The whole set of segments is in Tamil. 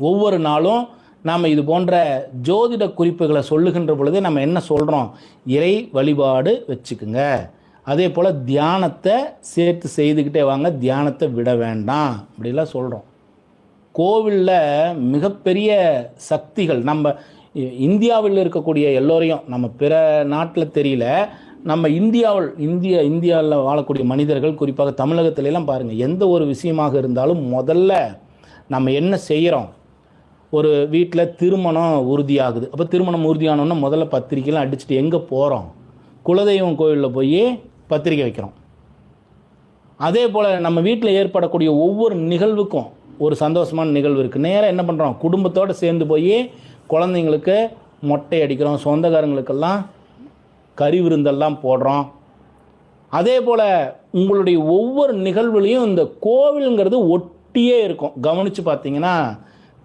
ஒவ்வொரு நாளும் நாம் இது போன்ற ஜோதிட குறிப்புகளை சொல்லுகின்ற பொழுது நம்ம என்ன சொல்கிறோம் இறை வழிபாடு வச்சுக்குங்க. அதே போல் தியானத்தை சேர்த்து செய்துக்கிட்டே வாங்க தியானத்தை விட வேண்டாம். அப்படிலாம் சொல்கிறோம் கோவிலில் மிகப்பெரிய சக்திகள் நம்ம இ- இந்தியாவில் இருக்கக்கூடிய எல்லோரையும் நம்ம பிற நாட்டில் தெரியல நம்ம இந்தியாவில் இந்திய இந்தியாவில் வாழக்கூடிய மனிதர்கள் குறிப்பாக தமிழகத்திலலாம் பாருங்கள் எந்த ஒரு விஷயமாக இருந்தாலும் முதல்ல நம்ம என்ன செய்கிறோம் ஒரு வீட்டில் திருமணம் உறுதியாகுது. அப்போ திருமணம் உறுதியானோன்னா முதல்ல பத்திரிக்கைலாம் அடிச்சுட்டு எங்கே போகிறோம் குலதெய்வம் கோயிலில் போய் பத்திரிக்கை வைக்கிறோம். அதே போல் நம்ம வீட்டில் ஏற்படக்கூடிய ஒவ்வொரு நிகழ்வுக்கும் ஒரு சந்தோஷமான நிகழ்வு இருக்குது நேராக என்ன பண்ணுறோம் குடும்பத்தோடு சேர்ந்து போய் குழந்தைங்களுக்கு மொட்டை அடிக்கிறோம். சொந்தக்காரங்களுக்கெல்லாம் கறி விருந்தெல்லாம் போடுறோம். அதே போல் உங்களுடைய ஒவ்வொரு நிகழ்வுலையும் இந்த கோவிலுங்கிறது ஒட்டியே இருக்கும். கவனித்து பார்த்தீங்கன்னா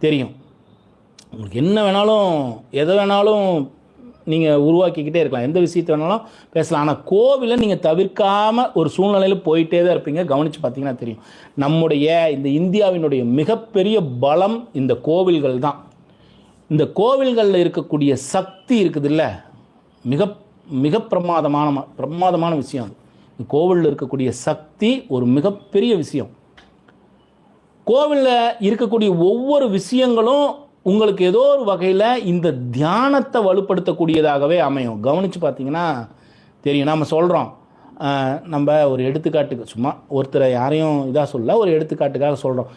தெரியும். உங்களுக்கு என்ன வேணாலும் எதை வேணாலும் நீங்கள் உருவாக்கிக்கிட்டே இருக்கலாம். எந்த விஷயத்தை வேணாலும் பேசலாம். ஆனால் கோவிலை நீங்கள் தவிர்க்காமல் ஒரு சூழ்நிலையில் போயிட்டே தான் இருப்பீங்க. கவனித்து பார்த்தீங்கன்னா தெரியும். நம்முடைய இந்த இந்தியாவினுடைய மிகப்பெரிய பலம் இந்த கோவில்கள் தான். இந்த கோவில்களில் இருக்கக்கூடிய சக்தி இருக்குதுல்ல? மிக மிக பிரமாதமான பிரமாதமான விஷயம் அது. இந்த கோவிலில் இருக்கக்கூடிய சக்தி ஒரு மிகப்பெரிய விஷயம். கோவிலில் இருக்கக்கூடிய ஒவ்வொரு விஷயங்களும் உங்களுக்கு ஏதோ ஒரு வகையில் இந்த தியானத்தை வலுப்படுத்தக்கூடியதாகவே அமையும். கவனித்து பார்த்தீங்கன்னா தெரியும். நாம் சொல்கிறோம் நம்ம ஒரு எடுத்துக்காட்டுக்கு சும்மா ஒருத்தரை யாரையும் இதாக சொல்ல ஒரு எடுத்துக்காட்டுக்காக சொல்கிறோம்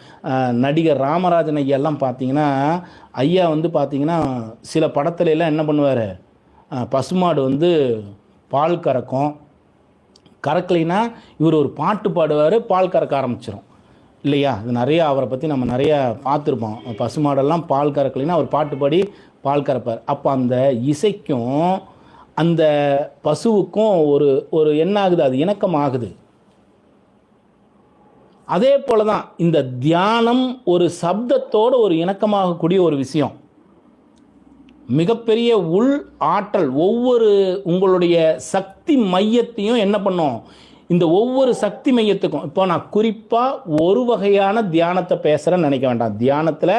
நடிகர் ராமராஜன் ஐயா பார்த்தீங்கன்னா ஐயா வந்து பார்த்தீங்கன்னா சில படத்துல எல்லாம் என்ன பண்ணுவார்? பசுமாடு வந்து பால் கறக்கும். கறக்கலைன்னா இவர் ஒரு பாட்டு பாடுவார் பால் கறக்க ஆரம்பிச்சிடும் இல்லையா? இது நிறையா அவரை பற்றி நம்ம நிறையா பார்த்துருப்போம். பசுமாடெல்லாம் பால் கறக்கலைன்னா அவர் பாட்டுப்பாடி பால் கறப்பார். அப்போ அந்த இசைக்கும் அந்த பசுவுக்கும் ஒரு ஒரு என்ன ஆகுது? அது இணக்கம் ஆகுது. அதே போல தான் இந்த தியானம் ஒரு சப்தத்தோடு ஒரு இணக்கமாகக்கூடிய ஒரு விஷயம். மிகப்பெரிய உள் ஆற்றல் ஒவ்வொரு உங்களுடைய சக்தி மையத்தையும் என்ன பண்ணும்? இந்த ஒவ்வொரு சக்தி மையத்துக்கும் இப்போ நான் குறிப்பாக ஒரு வகையான தியானத்தை பேசுகிறேன்னு நினைக்க வேண்டாம். தியானத்தில்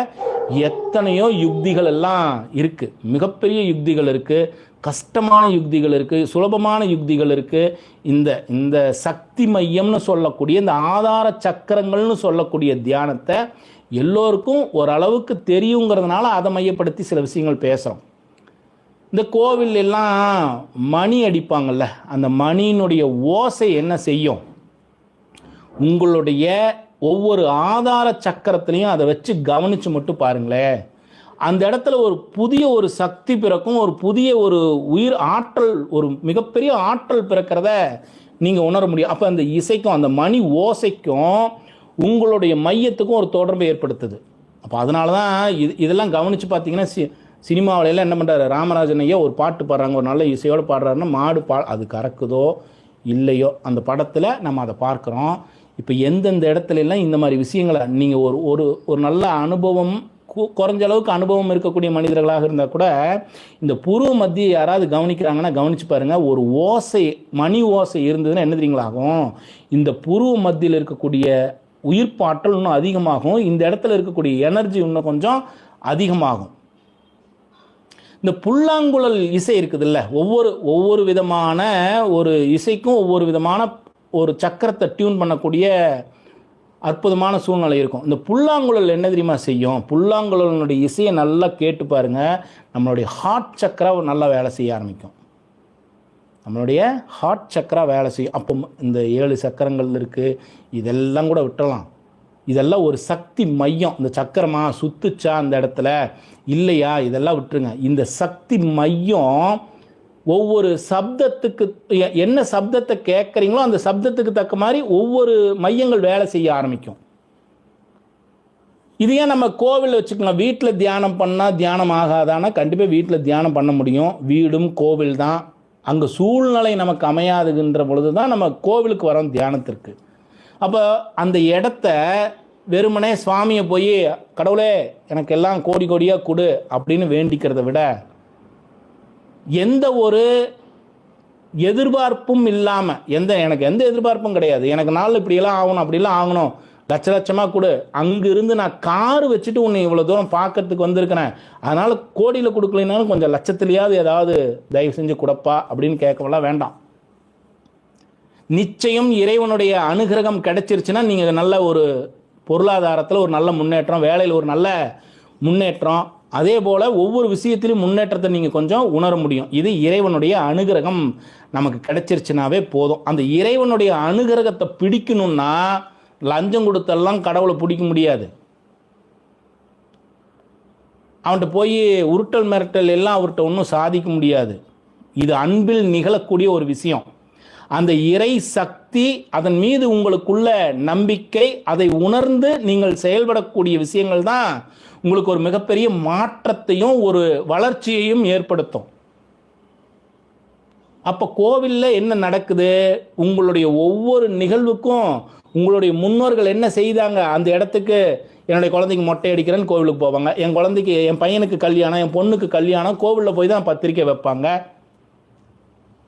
எத்தனையோ யுக்திகள் எல்லாம் இருக்குது மிகப்பெரிய யுக்திகள் இருக்குது கஷ்டமான யுக்திகள் இருக்குது சுலபமான யுக்திகள் இருக்குது இந்த இந்த சக்தி மையம்னு சொல்லக்கூடிய இந்த ஆதார சக்கரங்கள்னு சொல்லக்கூடிய தியானத்தை எல்லோருக்கும் ஓரளவுக்கு தெரியுங்கிறதுனால அதை மையப்படுத்தி சில விஷயங்கள் பேசுகிறோம் இந்த கோவில் எல்லாம் மணி அடிப்பாங்கல்ல அந்த மணியினுடைய ஓசை என்ன செய்யும்? உங்களுடைய ஒவ்வொரு ஆதார சக்கரத்திலையும் அதை வச்சு கவனித்து மட்டும் பாருங்களேன். அந்த இடத்துல ஒரு புதிய ஒரு சக்தி பிறக்கும் ஒரு புதிய ஒரு உயிர் ஆற்றல் ஒரு மிகப்பெரிய ஆற்றல் பிறக்கிறத நீங்கள் உணர முடியும். அப்போ அந்த இசைக்கும் அந்த மணி ஓசைக்கும் உங்களுடைய மையத்துக்கும் ஒரு தொடர்பை ஏற்படுத்துது. அப்போ அதனால தான் இது இதெல்லாம் கவனித்து பார்த்தீங்கன்னா சி சினிமாவில எல்லாம் என்ன பண்ணுறாரு ராமராஜன் ஐயா ஒரு பாட்டு பாடுறாங்க ஒரு நல்ல இசையோடு பாடுறாருன்னா மாடு பா அது கறக்குதோ இல்லையோ? அந்த படத்தில் நம்ம அதை பார்க்குறோம். இப்போ எந்தெந்த இடத்துல எல்லாம் இந்த மாதிரி விஷயங்களை நீங்கள் ஒரு ஒரு ஒரு நல்ல அனுபவம் கு- குறைஞ்ச அளவுக்கு அனுபவம் இருக்கக்கூடிய மனிதர்களாக இருந்தால் கூட இந்த புருவ மத்திய யாராவது கவனிக்கிறாங்கன்னா கவனிச்சு பாருங்கள் ஒரு ஓசை மணி ஓசை இருந்ததுன்னா என்ன தெரியுங்களாகும் இந்த புருவ மத்தியில் இருக்கக்கூடிய உயிர்ப்பாற்றல் இன்னும் அதிகமாகும் இந்த இடத்துல இருக்கக்கூடிய எனர்ஜி இன்னும் கொஞ்சம் அதிகமாகும். இந்த புல்லாங்குழல் இசை இருக்குதுல்ல ஒவ்வொரு ஒவ்வொரு விதமான ஒரு இசைக்கும் ஒவ்வொரு விதமான ஒரு சக்கரத்தை டியூன் பண்ணக்கூடிய அற்புதமான சூழ்நிலை இருக்கும். இந்த புல்லாங்குழல் என்ன தெரியுமா செய்யும்? புல்லாங்குழலினுடைய இசையை நல்லா கேட்டு பாருங்கள் நம்மளுடைய ஹார்ட் சக்கரா நல்லா வேலை செய்ய ஆரம்பிக்கும். நம்மளுடைய ஹார்ட் சக்கரா வேலை செய்யும். அப்போ இந்த ஏழு சக்கரங்கள் இருக்குது இதெல்லாம் கூட விட்டுறலாம். இதெல்லாம் ஒரு சக்தி மையம். இந்த சக்கரமா சுத்துச்சா அந்த இடத்துல? இல்லையா? இதெல்லாம் விட்டுருங்க. இந்த சக்தி மையம் ஒவ்வொரு சப்தத்துக்கு என்ன சப்தத்தை கேட்குறீங்களோ அந்த சப்தத்துக்கு தக்க மாதிரி ஒவ்வொரு மையங்கள் வேலை செய்ய ஆரம்பிக்கும். இது ஏன் நம்ம கோவிலில் வச்சுக்கலாம்? வீட்டில் தியானம் பண்ணால் தியானம் ஆகாதானா? கண்டிப்பாக வீட்டில் தியானம் பண்ண முடியும். வீடும் கோவில் தான். அங்கே சூழ்நிலை நமக்கு அமையாதுகின்ற பொழுது தான் நம்ம கோவிலுக்கு வரோம் தியானத்திற்கு. அப்போ அந்த இடத்த வெறுமனே சுவாமியை போய் கடவுளே எனக்கு எல்லாம் கோடி கோடியாக கொடு அப்படின்னு வேண்டிக்கிறத விட எந்த ஒரு எதிர்பார்ப்பும் இல்லாமல் எந்த எனக்கு எந்த எதிர்பார்ப்பும் கிடையாது. எனக்கு நாள் இப்படியெல்லாம் ஆகணும் அப்படிலாம் ஆகணும். லட்ச லட்சமாக கொடு. அங்கிருந்து நான் கார் வச்சுட்டு உன்னை இவ்வளோ தூரம் பார்க்கறதுக்கு வந்திருக்கிறேன். அதனால் கோடியில் கொடுக்கலைனாலும் கொஞ்சம் லட்சத்துலையாவது ஏதாவது தயவு செஞ்சு கொடுப்பா அப்படின்னு கேட்கவெல்லாம் வேண்டாம். நிச்சயம் இறைவனுடைய அனுகிரகம் கிடைச்சிருச்சுன்னா நீங்கள் நல்ல ஒரு பொருளாதாரத்தில் ஒரு நல்ல முன்னேற்றம் வேலையில் ஒரு நல்ல முன்னேற்றம். அதே போல் ஒவ்வொரு விஷயத்திலும் முன்னேற்றத்தை நீங்கள் கொஞ்சம் உணர முடியும். இது இறைவனுடைய அனுகிரகம் நமக்கு கிடைச்சிருச்சுனாவே போதும். அந்த இறைவனுடைய அனுகிரகத்தை பிடிக்கணும்னா லஞ்சம் கொடுத்தெல்லாம் கடவுளை பிடிக்க முடியாது. அவன்கிட்ட போய் உருட்டல் மிரட்டல் எல்லாம் அவர்கிட்ட ஒன்றும் சாதிக்க முடியாது. இது அன்பில் நிகழக்கூடிய ஒரு விஷயம். அந்த இறை சக்தி அதன் மீது உங்களுக்குள்ள நம்பிக்கை அதை உணர்ந்து நீங்கள் செயல்படக்கூடிய விஷயங்கள் தான் உங்களுக்கு ஒரு மிகப்பெரிய மாற்றத்தையும் ஒரு வளர்ச்சியையும் ஏற்படுத்தும். அப்போ கோவிலில் என்ன நடக்குது? உங்களுடைய ஒவ்வொரு நிகழ்வுக்கும் உங்களுடைய முன்னோர்கள் என்ன செய்தாங்க? அந்த இடத்துக்கு என்னுடைய குழந்தைக்கு மொட்டை அடிக்கிறேன்னு கோவிலுக்கு போவாங்க. என் குழந்தைக்கு என் பையனுக்கு கல்யாணம் என் பொண்ணுக்கு கல்யாணம் கோவிலில் போய் தான் பத்திரிக்கை வைப்பாங்க.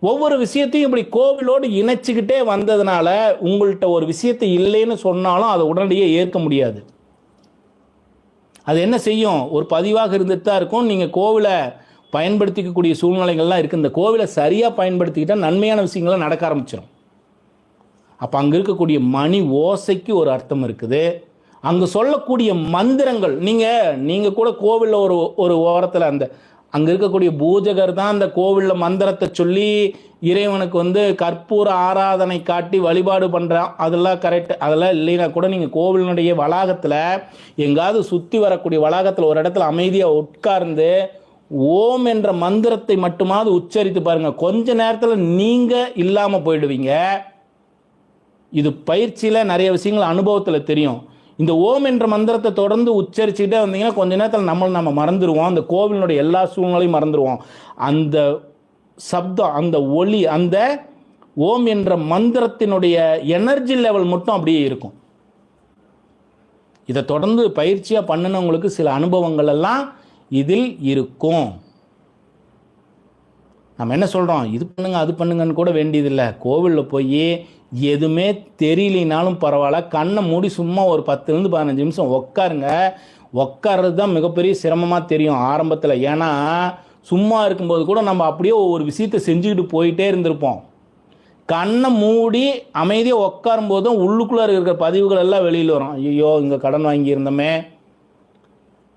ஒவ்வொரு விஷயத்தையும் இப்படி கோவிலோடு இணைச்சிக்கிட்டே வந்ததுனால உங்கள்கிட்ட ஒரு விஷயத்தை இல்லைன்னு சொன்னாலும் அதை உடனடியே ஏற்க முடியாது. அது என்ன செய்யும்? ஒரு பதிவாக இருந்துட்டு தான் இருக்கும். நீங்கள் கோவிலை பயன்படுத்திக்கக்கூடிய சூழ்நிலைகள்லாம் இருக்குது இந்த கோவிலை சரியாக பயன்படுத்திக்கிட்டால் நன்மையான விஷயங்கள்லாம் நடக்க ஆரம்பிச்சிடும் அப்போ அங்கே இருக்கக்கூடிய மணி ஓசைக்கு ஒரு அர்த்தம் இருக்குது. அங்கே சொல்லக்கூடிய மந்திரங்கள் நீங்கள் நீங்கள் கூட கோவிலில் ஒரு ஒரு ஓரத்தில் அந்த அங்கே இருக்கக்கூடிய பூஜகர் தான் அந்த கோவிலில் மந்திரத்தை சொல்லி இறைவனுக்கு வந்து கற்பூர ஆராதனை காட்டி வழிபாடு பண்ணுறான் அதெல்லாம் கரெக்ட் அதெல்லாம் இல்லைன்னா கூட நீங்கள் கோவிலினுடைய வளாகத்தில் எங்காவது சுற்றி வரக்கூடிய வளாகத்தில் ஒரு இடத்துல அமைதியாக உட்கார்ந்து ஓம் என்ற மந்திரத்தை மட்டுமாவது உச்சரித்து பாருங்க. கொஞ்ச நேரத்தில் நீங்கள் இல்லாமல் போயிடுவீங்க. இது பயிற்சியில் நிறைய விஷயங்கள் அனுபவத்தில் தெரியும். இந்த ஓம் என்ற மந்திரத்தை தொடர்ந்து உச்சரிச்சுக்கிட்டே வந்தீங்கன்னா கொஞ்ச நேரத்தில் நம்ம நம்ம மறந்துடுவோம் அந்த கோவிலினுடைய எல்லா சூழ்நிலையும் மறந்துடுவோம் அந்த சப்தம் அந்த ஒளி அந்த ஓம் என்ற மந்திரத்தினுடைய எனர்ஜி லெவல் மட்டும் அப்படியே இருக்கும். இதை தொடர்ந்து பயிற்சியாக பண்ணினவங்களுக்கு சில அனுபவங்கள் எல்லாம் இதில் இருக்கும். நம்ம என்ன சொல்கிறோம் இது பண்ணுங்க அது பண்ணுங்கன்னு கூட வேண்டியதில்லை. கோவிலில் போய் எதுவுமே தெரியலினாலும் பரவாயில்ல. கண்ணை மூடி சும்மா ஒரு பத்துலேருந்து பதினஞ்சு நிமிஷம் உட்காருங்க உட்கார்றது தான் மிகப்பெரிய சிரமமாக தெரியும் ஆரம்பத்தில். ஏன்னா சும்மா இருக்கும்போது கூட நம்ம அப்படியே ஒவ்வொரு விஷயத்தை செஞ்சுக்கிட்டு போயிட்டே இருந்திருப்போம். கண்ணை மூடி அமைதியாக உட்காரும் போதும் உள்ளுக்குள்ளே இருக்கிற பதிவுகள் எல்லாம் வெளியில் வரும். ஐயோ இங்கே கடன் வாங்கியிருந்தோமே.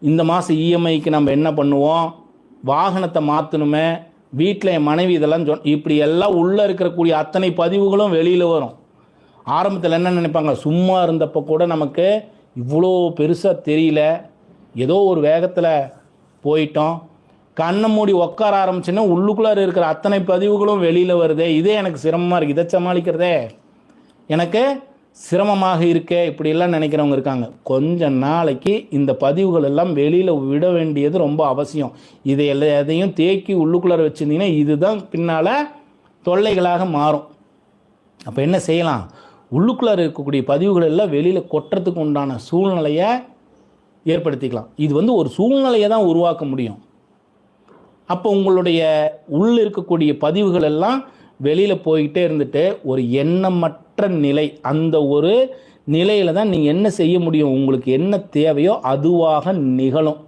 இந்த மாதம் இஎம்ஐக்கு நம்ம என்ன பண்ணுவோம்? வாகனத்தை மாற்றணுமே வீட்டில் என் மனைவி இதெல்லாம் சொன் இப்படி எல்லாம் உள்ளே இருக்கக்கூடிய அத்தனை பதிவுகளும் வெளியில் வரும். ஆரம்பத்தில் என்ன நினைப்பாங்க? சும்மா இருந்தப்போ கூட நமக்கு இவ்வளோ பெருசாக தெரியல. ஏதோ ஒரு வேகத்தில் போயிட்டோம். கண்ணை மூடி உட்கார ஆரம்பிச்சுன்னா உள்ளுக்குள்ளார இருக்கிற அத்தனை பதிவுகளும் வெளியில் வருதே. இதே எனக்கு சிரமமாக இருக்குது இதை சமாளிக்கிறதே. எனக்கு சிரமமாக இருக்கே இப்படியெல்லாம் நினைக்கிறவங்க இருக்காங்க. கொஞ்ச நாளைக்கு இந்த பதிவுகள் எல்லாம் வெளியில் விட வேண்டியது ரொம்ப அவசியம். இதை எல்லா எதையும் தேக்கி உள்ளுக்குள்ளார வச்சுருந்தீங்கன்னா இதுதான் பின்னால் தொல்லைகளாக மாறும். அப்போ என்ன செய்யலாம்? உள்ளுக்குள்ளார இருக்கக்கூடிய பதிவுகள் எல்லாம் வெளியில் கொட்டுறதுக்கு உண்டான சூழ்நிலையை ஏற்படுத்திக்கலாம். இது வந்து ஒரு சூழ்நிலையை தான் உருவாக்க முடியும். அப்போ உங்களுடைய உள்ள இருக்கக்கூடிய பதிவுகள் எல்லாம் வெளியில் போய்கிட்டே இருந்துட்டு ஒரு எண்ணமற்ற நிலை அந்த ஒரு நிலையில் தான் நீங்கள் என்ன செய்ய முடியும்? உங்களுக்கு என்ன தேவையோ அதுவாக நிகழும்.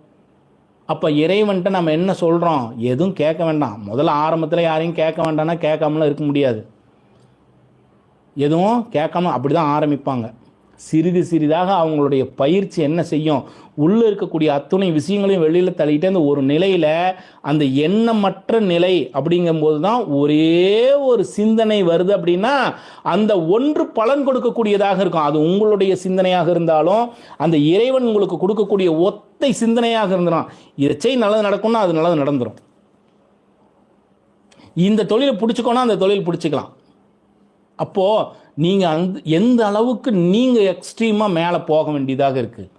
அப்போ இறைவன்ட்ட நம்ம என்ன சொல்கிறோம் எதுவும் கேட்க வேண்டாம். முதல்ல ஆரம்பத்தில் யாரையும் கேட்க வேண்டாம்னா கேட்காமலாம் இருக்க முடியாது. எதுவும் கேட்காம அப்படி தான் ஆரம்பிப்பாங்க. சிறிது சிறிதாக அவங்களுடைய பயிற்சி என்ன செய்யும்? உள்ளே இருக்கக்கூடிய அத்துணை விஷயங்களையும் வெளியில் தள்ளிட்டு அந்த ஒரு நிலையில் அந்த எண்ணமற்ற நிலை அப்படிங்கும்போது தான் ஒரே ஒரு சிந்தனை வருது அப்படின்னா அந்த ஒன்று பலன் கொடுக்கக்கூடியதாக இருக்கும். அது உங்களுடைய சிந்தனையாக இருந்தாலும் அந்த இறைவன் உங்களுக்கு கொடுக்கக்கூடிய ஒத்தை சிந்தனையாக இருந்தாலும் இதை செய் நல்லது நடக்கும்னா அது நல்லது நடந்துடும் இந்த தொழிலை பிடிச்சிக்கோனா அந்த தொழில் பிடிச்சிக்கலாம். அப்போது நீங்கள் அந்த எந்த அளவுக்கு நீங்கள் எக்ஸ்ட்ரீமாக மேலே போக வேண்டியதாக இருக்குது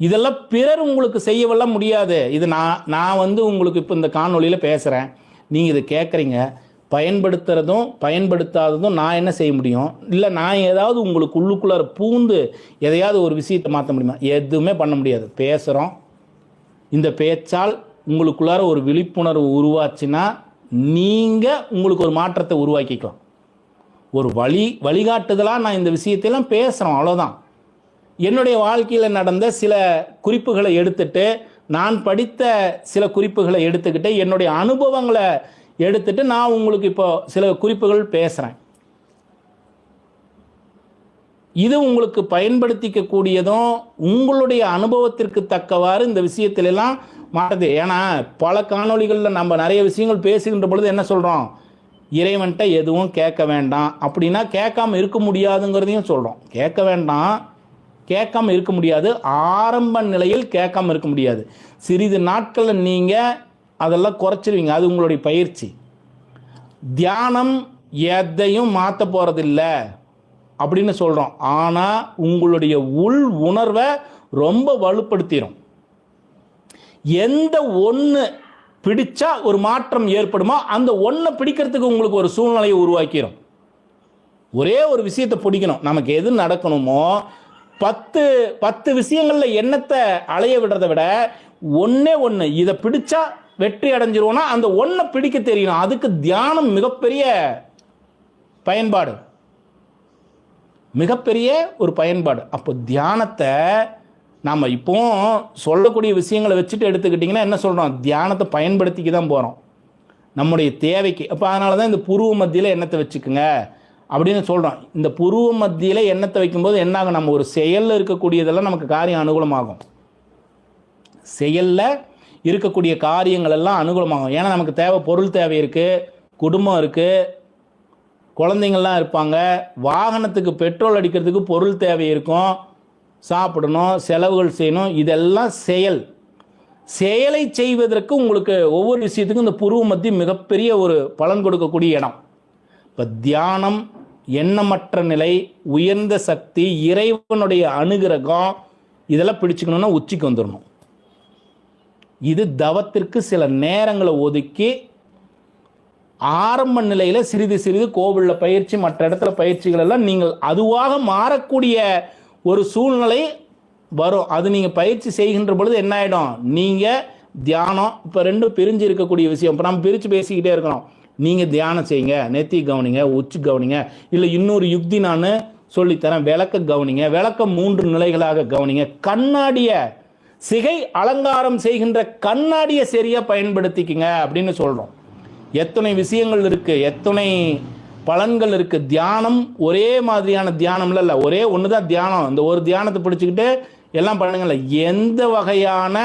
இதெல்லாம் பிறர் உங்களுக்கு செய்யவெல்லாம் முடியாது. இது நான் நான் வந்து உங்களுக்கு இப்போ இந்த காணொலியில் பேசுகிறேன் நீங்கள் இதை கேட்குறீங்க பயன்படுத்துறதும் பயன்படுத்தாததும் நான் என்ன செய்ய முடியும்? இல்லை நான் ஏதாவது உங்களுக்கு உள்ளுக்குள்ளார பூந்து எதையாவது ஒரு விஷயத்தை மாற்ற முடியுமா? எதுவுமே பண்ண முடியாது. பேசுகிறோம் இந்த பேச்சால் உங்களுக்குள்ளார ஒரு விழிப்புணர்வு உருவாச்சுன்னா நீங்கள் உங்களுக்கு ஒரு மாற்றத்தை உருவாக்கிக்கலாம். ஒரு வழி வழிகாட்டுதலாக நான் இந்த விஷயத்தையெல்லாம் பேசுகிறோம் அவ்வளோதான் என்னுடைய வாழ்க்கையில் நடந்த சில குறிப்புகளை எடுத்துட்டு நான் படித்த சில குறிப்புகளை எடுத்துக்கிட்டு என்னுடைய அனுபவங்களை எடுத்துட்டு நான் உங்களுக்கு இப்போ சில குறிப்புகள் பேசுகிறேன் இது உங்களுக்கு பயன்படுத்திக்க கூடியதும் உங்களுடைய அனுபவத்திற்கு தக்கவாறு இந்த விஷயத்திலெல்லாம் மாறுது. ஏன்னா பல காணொளிகளில் நம்ம நிறைய விஷயங்கள் பேசுகின்ற பொழுது என்ன சொல்கிறோம் இறைவன்கிட்ட எதுவும் கேட்க வேண்டாம். அப்படின்னா கேட்காம இருக்க முடியாதுங்கிறதையும் சொல்கிறோம் கேட்க வேண்டாம். கேட்காம இருக்க முடியாது. ஆரம்ப நிலையில் கேட்காம இருக்க முடியாது. சிறிது நாட்களில் நீங்கள் அதெல்லாம் குறைச்சிருவீங்க. அது உங்களுடைய பயிற்சி. தியானம் எதையும் மாற்ற போகிறதில்ல அப்படின்னு சொல்கிறோம் ஆனால் உங்களுடைய உள் உணர்வை ரொம்ப வலுப்படுத்திடும் எந்த ஒன்று பிடிச்சா ஒரு மாற்றம் ஏற்படுமோ? அந்த ஒன்றை பிடிக்கிறதுக்கு உங்களுக்கு ஒரு சூழ்நிலையை உருவாக்கிடும் ஒரே ஒரு விஷயத்தை பிடிக்கணும். நமக்கு எது நடக்கணுமோ பத்து பத்து விஷயங்களில் எண்ணத்தை அலைய விடுறத விட ஒன்றே ஒன்று இதை பிடிச்சா வெற்றி அடைஞ்சிருவோம்னா அந்த ஒன்றை பிடிக்க தெரியணும். அதுக்கு தியானம் மிகப்பெரிய பயன்பாடு. மிகப்பெரிய ஒரு பயன்பாடு. அப்போ தியானத்தை நாம் இப்போ சொல்லக்கூடிய விஷயங்களை வச்சுட்டு எடுத்துக்கிட்டிங்கன்னா என்ன சொல்கிறோம் தியானத்தை பயன்படுத்திக்கு தான் போகிறோம் நம்முடைய தேவைக்கு. அப்போ அதனால தான் இந்த புருவ மத்தியில் எண்ணத்தை வச்சுக்கோங்க. அப்படின்னு சொல்கிறோம் இந்த புருவ மத்தியில் எண்ணத்தை வைக்கும்போது என்னாகும்? நம்ம ஒரு செயலில் இருக்கக்கூடியதெல்லாம் நமக்கு காரியம் அனுகூலமாகும். செயலில் இருக்கக்கூடிய காரியங்கள் எல்லாம் அனுகூலமாகும். ஏன்னா நமக்கு தேவை பொருள் தேவை இருக்குது குடும்பம் இருக்குது குழந்தைங்கள்லாம் இருப்பாங்க வாகனத்துக்கு பெட்ரோல் அடிக்கிறதுக்கு பொருள் தேவை இருக்கும் சாப்பிடணும் செலவுகள் செய்யணும் இதெல்லாம் செயல். செயலை செய்வதற்கு உங்களுக்கு ஒவ்வொரு விஷயத்துக்கும் இந்த புருவ மத்திய மிகப்பெரிய ஒரு பலன் கொடுக்கக்கூடிய இடம். இப்போ தியானம் எண்ணமற்ற நிலை உயர்ந்த சக்தி இறைவனுடைய அனுகிரகம் இதெல்லாம் பிடிச்சுக்கணும்னா உச்சிக்கு வந்துடணும் இது தவத்திற்கு சில நேரங்களை ஒதுக்கி ஆரம்ப நிலையில் சிறிது சிறிது கோவிலில் பயிற்சி மற்ற இடத்துல பயிற்சிகள் எல்லாம் நீங்கள் அதுவாக மாறக்கூடிய ஒரு சூழ்நிலை வரும். அது நீங்கள் பயிற்சி செய்கின்ற பொழுது என்ன ஆகிடும் நீங்கள் தியானம் இப்போ ரெண்டும் பிரிஞ்சு இருக்கக்கூடிய விஷயம். இப்போ நம்ம பிரித்து பேசிக்கிட்டே இருக்கிறோம். நீங்கள் தியானம் செய்யுங்க நெத்தி கவனிங்க உச்சி கவனிங்க இல்லை இன்னொரு யுக்தி நான் சொல்லித்தரேன். விளக்க கவனிங்க விளக்க மூன்று நிலைகளாக கவனிங்க. கண்ணாடியை சிகை அலங்காரம் செய்கின்ற கண்ணாடியை சரியாக பயன்படுத்திக்கிங்க அப்படின்னு சொல்கிறோம் எத்தனை விஷயங்கள் இருக்குது எத்தனை பலன்கள் இருக்குது தியானம் ஒரே மாதிரியான தியானம்ல இல்லை ஒரே ஒன்று தான் தியானம். இந்த ஒரு தியானத்தை பிடிச்சிக்கிட்டு எல்லாம் பண்ணுங்கள்ல எந்த வகையான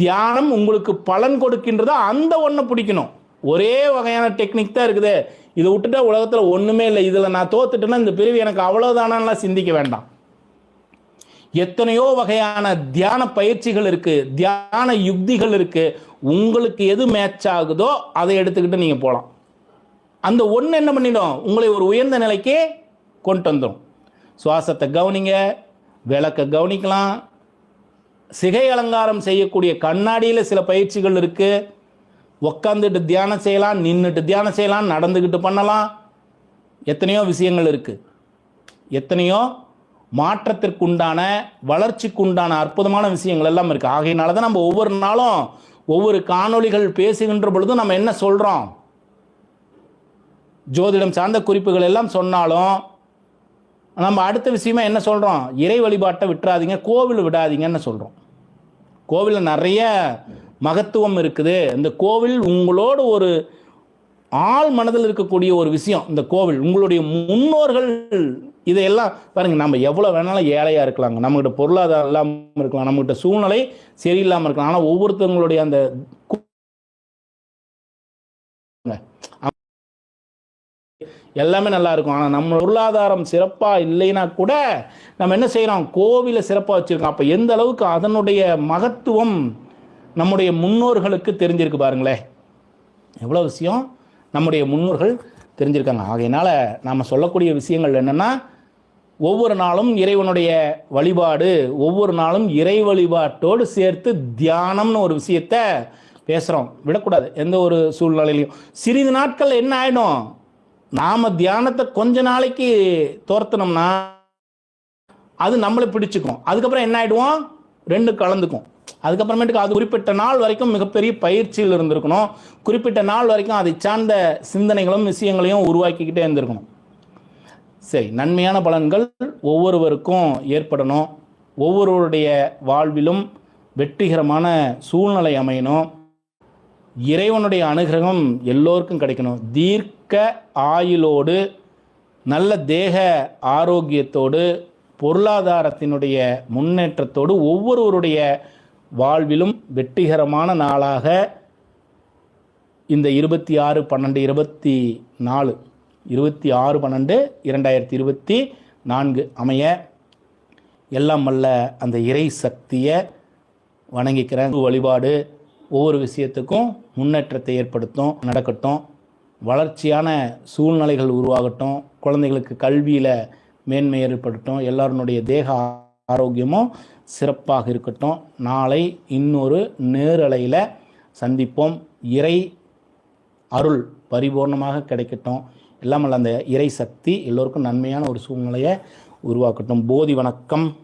தியானம் உங்களுக்கு பலன் கொடுக்கின்றதோ அந்த ஒன்றை பிடிக்கணும். ஒரே வகையான டெக்னிக் தான் இருக்குது. இதை விட்டுட்டா உலகத்தில் ஒன்றுமே இல்லை. இதில் நான் தோத்துட்டேன்னா இந்த பிரிவு எனக்கு அவ்வளோதானான்லாம் சிந்திக்க வேண்டாம். எத்தனையோ வகையான தியான பயிற்சிகள் இருக்குது தியான யுக்திகள் இருக்குது உங்களுக்கு எது மேட்ச் ஆகுதோ அதை எடுத்துக்கிட்டு நீங்கள் போகலாம். அந்த ஒன்று என்ன பண்ணிடும்? உங்களை ஒரு உயர்ந்த நிலைக்கு கொண்டு வந்துடும். சுவாசத்தை கவனிங்க விளக்க கவனிக்கலாம். சிகை அலங்காரம் செய்யக்கூடிய கண்ணாடியில் சில பயிற்சிகள் இருக்குது உக்காந்துட்டு தியானம் செய்யலாம் நின்றுட்டு தியானம் செய்யலாம் நடந்துக்கிட்டு பண்ணலாம். எத்தனையோ விஷயங்கள் இருக்குது எத்தனையோ மாற்றத்திற்குண்டான வளர்ச்சிக்குண்டான அற்புதமான விஷயங்கள் எல்லாம் இருக்குது ஆகையினால தான் நம்ம ஒவ்வொரு நாளும் ஒவ்வொரு காணொளிகள் பேசுகின்ற பொழுதும் நம்ம என்ன சொல்கிறோம் ஜோதிடம் சார்ந்த குறிப்புகள் எல்லாம் சொன்னாலும் நம்ம அடுத்த விஷயமா என்ன சொல்கிறோம் இறை வழிபாட்டை விட்டுறாதீங்க கோவில் விடாதீங்கன்னு சொல்கிறோம் கோவிலில் நிறைய மகத்துவம் இருக்குது. இந்த கோவில் உங்களோட ஒரு ஆள் மனதில் இருக்கக்கூடிய ஒரு விஷயம் இந்த கோவில். உங்களுடைய முன்னோர்கள் இதையெல்லாம் பாருங்க நம்ம எவ்வளோ வேணாலும் ஏழையாக இருக்கலாங்க. நம்மகிட்ட பொருளாதாரம் இல்லாமல் இருக்கலாம் நம்மகிட்ட சூழ்நிலை சரியில்லாமல் இருக்கலாம். ஆனால் ஒவ்வொருத்தவங்களுடைய அந்த எல்லாமே நல்லா இருக்கும். ஆனால் நம்ம பொருளாதாரம் சிறப்பாக இல்லைன்னா கூட நம்ம என்ன செய்கிறோம் கோவிலை சிறப்பாக வச்சுருக்கோம். அப்போ எந்த அளவுக்கு அதனுடைய மகத்துவம் நம்முடைய முன்னோர்களுக்கு தெரிஞ்சிருக்கு பாருங்களேன். எவ்வளோ விஷயம் நம்முடைய முன்னோர்கள் தெரிஞ்சிருக்காங்க. ஆகையினால நாம் சொல்லக்கூடிய விஷயங்கள் என்னென்னா ஒவ்வொரு நாளும் இறைவனுடைய வழிபாடு ஒவ்வொரு நாளும் இறை வழிபாட்டோடு சேர்த்து தியானம்னு ஒரு விஷயத்த பேசுகிறோம் விடக்கூடாது. எந்த ஒரு சூழ்நிலையிலையும். சிறிது நாட்கள் என்ன ஆகிடும் நாம் தியானத்தை கொஞ்ச நாளைக்கு துரத்துனோம்னா அது நம்மளை பிடிச்சுக்கும். அதுக்கப்புறம் என்ன ஆயிடுவோம்? ரெண்டு கலந்துக்கும். அதுக்கப்புறமேட்டுக்கு அது குறிப்பிட்ட நாள் வரைக்கும் மிகப்பெரிய பயிற்சியில் இருந்திருக்கணும். குறிப்பிட்ட நாள் வரைக்கும் அதை சார்ந்த சிந்தனைகளும் விஷயங்களையும் உருவாக்கிக்கிட்டே இருந்திருக்கணும். சரி நன்மையான பலன்கள் ஒவ்வொருவருக்கும் ஏற்படணும். ஒவ்வொருவருடைய வாழ்விலும் வெற்றிகரமான சூழ்நிலை அமையணும். இறைவனுடைய அனுகிரகம் எல்லோருக்கும் கிடைக்கணும். தீர்க்க ஆயுளோடு நல்ல தேக ஆரோக்கியத்தோடு பொருளாதாரத்தினுடைய முன்னேற்றத்தோடு ஒவ்வொருவருடைய வாழ்விலும் வெற்றிகரமான நாளாக இந்த இருபத்தி ஆறு பன்னெண்டு இருபத்தி நாலு இருபத்தி ஆறு பன்னெண்டு இரண்டாயிரத்தி இருபத்தி நான்கு அமைய எல்லாம் வல்ல அந்த இறை சக்தியை வணங்கிக்கிறேன். வழிபாடு ஒவ்வொரு விஷயத்துக்கும் முன்னேற்றத்தை ஏற்படுத்தும் நடக்கட்டும். வளர்ச்சியான சூழ்நிலைகள் உருவாகட்டும் குழந்தைகளுக்கு கல்வியில் மேன்மை ஏற்படட்டும் எல்லாருடைய தேக ஆரோக்கியமும் சிறப்பாக இருக்கட்டும். நாளை இன்னொரு நேரலையில் சந்திப்போம். இறை அருள் பரிபூர்ணமாக கிடைக்கட்டும். இல்லாமல் அந்த இறை சக்தி எல்லோருக்கும் நன்மையான ஒரு சூழ்நிலையை உருவாக்கட்டும். போதி வணக்கம்.